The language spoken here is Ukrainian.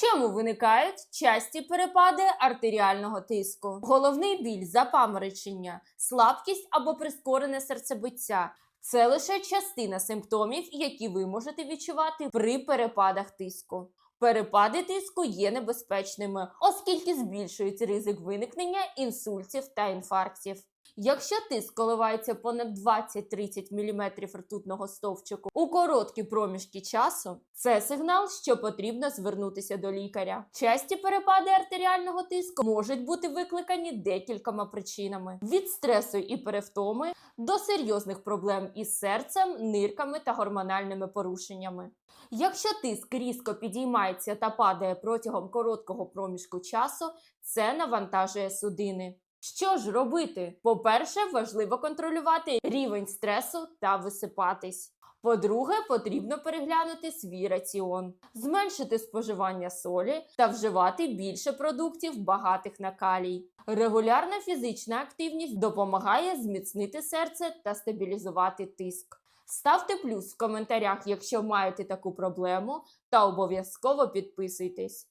Чому виникають часті перепади артеріального тиску? Головний біль, запаморочення, слабкість або прискорене серцебиття. Це лише частина симптомів, які ви можете відчувати при перепадах тиску. Перепади тиску є небезпечними, оскільки збільшують ризик виникнення інсультів та інфарктів. Якщо тиск коливається понад 20-30 мм ртутного стовпчику у короткі проміжки часу, це сигнал, що потрібно звернутися до лікаря. Часті перепади артеріального тиску можуть бути викликані декількома причинами: від стресу і перевтоми до серйозних проблем із серцем, нирками та гормональними порушеннями. Якщо тиск різко підіймається та падає протягом короткого проміжку часу, це навантажує судини. Що ж робити? По-перше, важливо контролювати рівень стресу та висипатись. По-друге, потрібно переглянути свій раціон, зменшити споживання солі та вживати більше продуктів, багатих на калій. Регулярна фізична активність допомагає зміцнити серце та стабілізувати тиск. Ставте плюс в коментарях, якщо маєте таку проблему, та обов'язково підписуйтесь.